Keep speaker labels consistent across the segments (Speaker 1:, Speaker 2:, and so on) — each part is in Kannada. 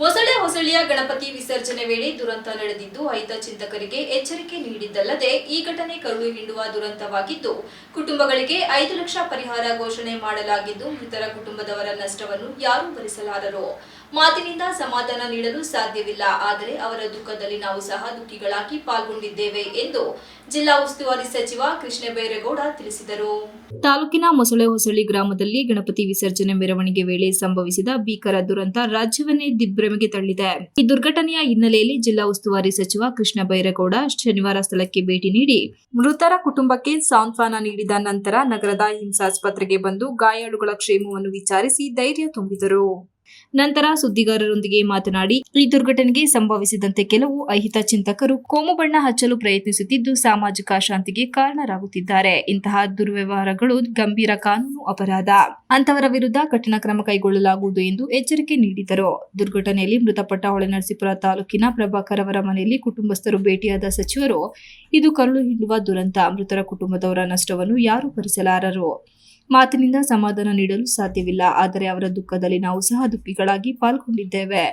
Speaker 1: ಮೊಸಳೆ ಹೊಸಳಿಯ ಗಣಪತಿ ವಿಸರ್ಜನೆ ವೇಳೆ ದುರಂತ ನಡೆದಿದ್ದು ಐತ ಚಿಂತಕರಿಗೆ ಎಚ್ಚರಿಕೆ ನೀಡಿದ್ದಲ್ಲದೆ ಈ ಘಟನೆ ಕರುಳು ಹಿಂಡುವ ದುರಂತವಾಗಿದ್ದು, ಕುಟುಂಬಗಳಿಗೆ ಐದು ಲಕ್ಷ ಪರಿಹಾರ ಘೋಷಣೆ ಮಾಡಲಾಗಿದ್ದು, ಮೃತರ ಕುಟುಂಬದವರ ನಷ್ಟವನ್ನು ಯಾರೂ ಭರಿಸಲಾರರು. ಮಾತಿನಿಂದ ಸಮಾಧಾನ ನೀಡಲು ಸಾಧ್ಯವಿಲ್ಲ, ಆದರೆ ಅವರ ದುಃಖದಲ್ಲಿ ನಾವು ಸಹ ದುಃಖಿಗಳಾಗಿ ಪಾಲ್ಗೊಂಡಿದ್ದೇವೆ ಎಂದು ಜಿಲ್ಲಾ ಉಸ್ತುವಾರಿ ಸಚಿವ ಕೃಷ್ಣ ಬೈರೇಗೌಡ ತಿಳಿಸಿದರು. ತಾಲೂಕಿನ ಮೊಸಳೆ ಹೊಸಳಿ ಗ್ರಾಮದಲ್ಲಿ ಗಣಪತಿ ವಿಸರ್ಜನೆ ಮೆರವಣಿಗೆ ವೇಳೆ ಸಂಭವಿಸಿದ ಭೀಕರ ದುರಂತ ರಾಜ್ಯವನ್ನೇ ದಿಗ್ಭ್ರಮೆಗೆ ತಳ್ಳಿದೆ ಈ ದುರ್ಘಟನೆಯ ಹಿನ್ನೆಲೆಯಲ್ಲಿ ಜಿಲ್ಲಾ ಉಸ್ತುವಾರಿ ಸಚಿವ ಕೃಷ್ಣ ಬೈರೇಗೌಡ ಶನಿವಾರ ಸ್ಥಳಕ್ಕೆ ಭೇಟಿ ನೀಡಿ. ಮೃತರ ಕುಟುಂಬಕ್ಕೆ ಸಾಂತ್ವನ ನೀಡಿದ ನಂತರ ನಗರದ ಹಿಂಸಾಸ್ಪತ್ರೆಗೆ ಬಂದು ಗಾಯಾಳುಗಳ ಕ್ಷೇಮವನ್ನು ವಿಚಾರಿಸಿ ಧೈರ್ಯ ತುಂಬಿದರು. ನಂತರ ಸುದ್ದಿಗಾರರೊಂದಿಗೆ ಮಾತನಾಡಿ, ಈ ದುರ್ಘಟನೆಗೆ ಸಂಭವಿಸಿದಂತೆ ಕೆಲವು ಅಹಿತ ಚಿಂತಕರು ಕೋಮು ಬಣ್ಣ ಹಚ್ಚಲು ಪ್ರಯತ್ನಿಸುತ್ತಿದ್ದು ಸಾಮಾಜಿಕ ಅಶಾಂತಿಗೆ ಕಾರಣರಾಗುತ್ತಿದ್ದಾರೆ. ಇಂತಹ ದುರ್ವ್ಯವಹಾರಗಳು ಗಂಭೀರ ಕಾನೂನು ಅಪರಾಧ. ಅಂತವರ ವಿರುದ್ಧ ಕಠಿಣ ಕ್ರಮ ಕೈಗೊಳ್ಳಲಾಗುವುದು ಎಂದು ಎಚ್ಚರಿಕೆ ನೀಡಿದರು. ದುರ್ಘಟನೆಯಲ್ಲಿ ಮೃತಪಟ್ಟ ಹೊಳೆನರಸೀಪುರ ತಾಲೂಕಿನ ಪ್ರಭಾಕರ್ ಅವರ ಮನೆಯಲ್ಲಿ ಕುಟುಂಬಸ್ಥರು ಭೇಟಿಯಾದ ಸಚಿವರು, ಇದು ಕರುಳು ಹಿಂಡುವ ದುರಂತ. ಮೃತರ ಕುಟುಂಬದವರ ನಷ್ಟವನ್ನು ಯಾರೂ ಭರಿಸಲಾರರು? ಮಾತಿನಿಂದ ಸಮಾಧಾನ ನೀಡಲು ಸಾಧ್ಯವಿಲ್ಲ. ಆದರೆ ಅವರ ದುಃಖದಲ್ಲಿ ನಾವು ಸಹ ದುಃಖಿಗಳಾಗಿ ಪಾಲ್ಗೊಂಡಿದ್ದೇವೆ.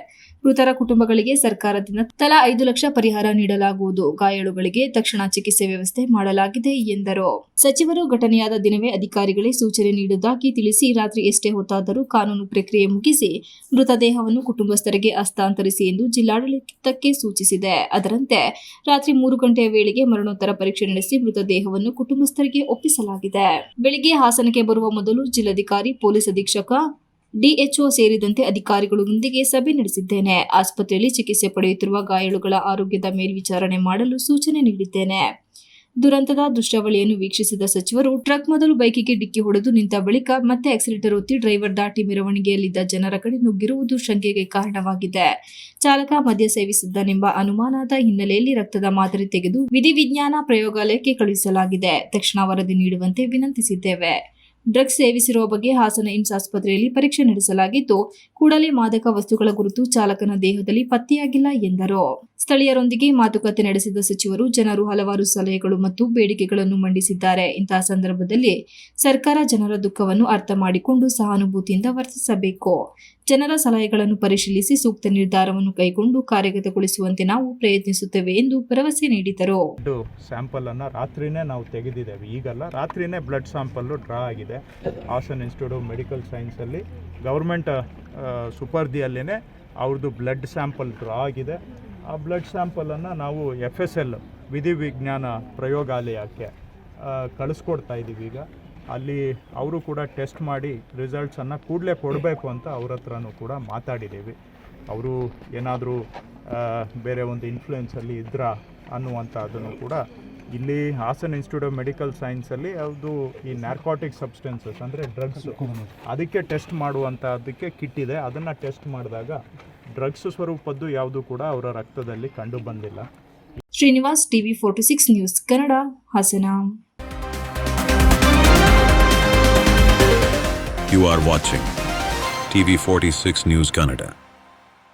Speaker 1: ಮೃತರ ಕುಟುಂಬಗಳಿಗೆ ಸರ್ಕಾರದಿಂದ ತಲಾ ಐದು ಲಕ್ಷ ಪರಿಹಾರ ನೀಡಲಾಗುವುದು. ಗಾಯಾಳುಗಳಿಗೆ ತಕ್ಷಣ ಚಿಕಿತ್ಸೆ ವ್ಯವಸ್ಥೆ ಮಾಡಲಾಗಿದೆ ಎಂದರು. ಸಚಿವರು ಘಟನೆಯಾದ ದಿನವೇ ಅಧಿಕಾರಿಗಳೇ ಸೂಚನೆ ನೀಡುವುದಾಗಿ ತಿಳಿಸಿ ರಾತ್ರಿ ಎಷ್ಟೇ ಹೊತ್ತಾದರೂ ಕಾನೂನು ಪ್ರಕ್ರಿಯೆ ಮುಗಿಸಿ ಮೃತದೇಹವನ್ನು ಕುಟುಂಬಸ್ಥರಿಗೆ ಹಸ್ತಾಂತರಿಸಿ ಎಂದು ಜಿಲ್ಲಾಡಳಿತಕ್ಕೆ ಸೂಚಿಸಿದೆ. ಅದರಂತೆ ರಾತ್ರಿ ಮೂರು ಗಂಟೆಯ ವೇಳೆಗೆ ಮರಣೋತ್ತರ ಪರೀಕ್ಷೆ ನಡೆಸಿ ಮೃತದೇಹವನ್ನು ಕುಟುಂಬಸ್ಥರಿಗೆ ಒಪ್ಪಿಸಲಾಗಿದೆ. ಬೆಳಿಗ್ಗೆ ಹಾಸನಕ್ಕೆ ಬರುವ ಮೊದಲು ಜಿಲ್ಲಾಧಿಕಾರಿ, ಪೊಲೀಸ್ ಅಧೀಕ್ಷಕ, ಡಿಎಚ್ಒ ಸೇರಿದಂತೆ ಅಧಿಕಾರಿಗಳೊಂದಿಗೆ ಸಭೆ ನಡೆಸಿದ್ದೇನೆ. ಆಸ್ಪತ್ರೆಯಲ್ಲಿ ಚಿಕಿತ್ಸೆ ಪಡೆಯುತ್ತಿರುವ ಗಾಯಾಳುಗಳ ಆರೋಗ್ಯದ ಮೇಲ್ವಿಚಾರಣೆ ಮಾಡಲು ಸೂಚನೆ ನೀಡಿದ್ದೇನೆ. ದುರಂತದ ದೃಶ್ಯಾವಳಿಯನ್ನು ವೀಕ್ಷಿಸಿದ ಸಚಿವರು, ಟ್ರಕ್ ಮೊದಲು ಬೈಕಿಗೆ ಡಿಕ್ಕಿ ಹೊಡೆದು ನಿಂತ ಬಳಿಕ ಮತ್ತೆ ಆಕ್ಸಿಲೇಟರ್ ಒತ್ತಿ ಡ್ರೈವರ್ ದಾಟಿ ಮೆರವಣಿಗೆಯಲ್ಲಿದ್ದ ಜನರ ಕಡೆ ನುಗ್ಗಿರುವುದು ಶಂಕೆಗೆ ಕಾರಣವಾಗಿದೆ. ಚಾಲಕ ಮದ್ಯ ಸೇವಿಸಿದ್ದನೆಂಬ ಅನುಮಾನದ ಹಿನ್ನೆಲೆಯಲ್ಲಿ ರಕ್ತದ ಮಾದರಿ ತೆಗೆದು ವಿಧಿವಿಜ್ಞಾನ ಪ್ರಯೋಗಾಲಯಕ್ಕೆ ಕಳುಹಿಸಲಾಗಿದೆ. ತಕ್ಷಣ ವರದಿ ನೀಡುವಂತೆ ವಿನಂತಿಸಿದ್ದೇವೆ. ಡ್ರಗ್ಸ್ ಸೇವಿಸಿರುವ ಬಗ್ಗೆ ಹಾಸನ ಏಮ್ಸ್ ಆಸ್ಪತ್ರೆಯಲ್ಲಿ ಪರೀಕ್ಷೆ ನಡೆಸಲಾಗಿದ್ದು, ಕೂಡಲೇ ಮಾದಕ ವಸ್ತುಗಳ ಗುರುತು ಚಾಲಕನ ದೇಹದಲ್ಲಿ ಪತ್ತೆಯಾಗಿಲ್ಲ ಎಂದರು. ಸ್ಥಳೀಯರೊಂದಿಗೆ ಮಾತುಕತೆ ನಡೆಸಿದ ಸಚಿವರು ಜನರು ಹಲವಾರು ಸಲಹೆಗಳು ಮತ್ತು ಬೇಡಿಕೆಗಳನ್ನು ಮಂಡಿಸಿದ್ದಾರೆ. ಇಂತಹ ಸಂದರ್ಭದಲ್ಲಿ ಸರ್ಕಾರ ಜನರ ದುಃಖವನ್ನು ಅರ್ಥ ಮಾಡಿಕೊಂಡು ಸಹಾನುಭೂತಿಯಿಂದ ವರ್ತಿಸಬೇಕು. ಜನರ ಸಲಹೆಗಳನ್ನು ಪರಿಶೀಲಿಸಿ ಸೂಕ್ತ ನಿರ್ಧಾರವನ್ನು ಕೈಗೊಂಡು ಕಾರ್ಯಗತಗೊಳಿಸುವಂತೆ ನಾವು ಪ್ರಯತ್ನಿಸುತ್ತೇವೆ ಎಂದು ಭರವಸೆ ನೀಡಿದರು.
Speaker 2: ಸ್ಯಾಂಪಲ್ ಅನ್ನು ರಾತ್ರಿನೇ ನಾವು ತೆಗೆದಿದ್ದೇವೆ. ಈಗಲ್ಲ, ರಾತ್ರಿನೇ ಬ್ಲಡ್ ಸ್ಯಾಂಪಲ್ ಡ್ರಾ ಆಗಿದೆ. Hassan institute of medical science ಅಲ್ಲಿ ಗೌರ್ಮೆಂಟ್ ಸುಪರ್ದಿಯಲ್ಲೇ ಅವ್ರದ್ದು ಬ್ಲಡ್ ಸ್ಯಾಂಪಲ್ ಡ್ರಾ ಆಗಿದೆ. ಆ ಬ್ಲಡ್ ಸ್ಯಾಂಪಲನ್ನು ನಾವು ಎಫ್ ಎಸ್ ಎಲ್ ವಿಧಿವಿಜ್ಞಾನ ಪ್ರಯೋಗಾಲಯಕ್ಕೆ ಕಳಿಸ್ಕೊಡ್ತಾ ಇದ್ದೀವಿ ಈಗ. ಅಲ್ಲಿ ಅವರು ಕೂಡ ಟೆಸ್ಟ್ ಮಾಡಿ ರಿಸಲ್ಟ್ಸನ್ನು ಕೂಡಲೇ ಕೊಡಬೇಕು ಅಂತ ಅವ್ರ ಹತ್ರನೂ ಕೂಡ ಮಾತಾಡಿದ್ದೀವಿ ಅವರು ಏನಾದರೂ ಬೇರೆ ಒಂದು ಇನ್ಫ್ಲುಯೆನ್ಸಲ್ಲಿ ಇದ್ರಾ ಅನ್ನುವಂಥದ್ದನ್ನು ಕೂಡ ಇಲ್ಲಿ ಹಾಸನ್ ಇನ್ಸ್ಟಿಟ್ಯೂಟ್ ಆಫ್ ಮೆಡಿಕಲ್ ಸೈನ್ಸಲ್ಲಿ ಅದು ಈ ನ್ಯಾರ್ಕಾಟಿಕ್ ಸಬ್ಸ್ಟೆನ್ಸಸ್ ಅಂದರೆ ಡ್ರಗ್ಸ್ ಅದಕ್ಕೆ ಟೆಸ್ಟ್ ಮಾಡುವಂಥದ್ದಕ್ಕೆ ಕಿಟ್ ಇದೆ. ಅದನ್ನು ಟೆಸ್ಟ್ ಮಾಡಿದಾಗ ಡ್ರಗ್ಸ್ ಸ್ವರೂಪದ್ದು ಯಾವುದು ಕೂಡ ಅವರ ರಕ್ತದಲ್ಲಿ ಕಂಡು ಬಂದಿಲ್ಲ
Speaker 1: Srinivas TV forty six news Kannada Hassan
Speaker 3: You are watching TV46 News Canada.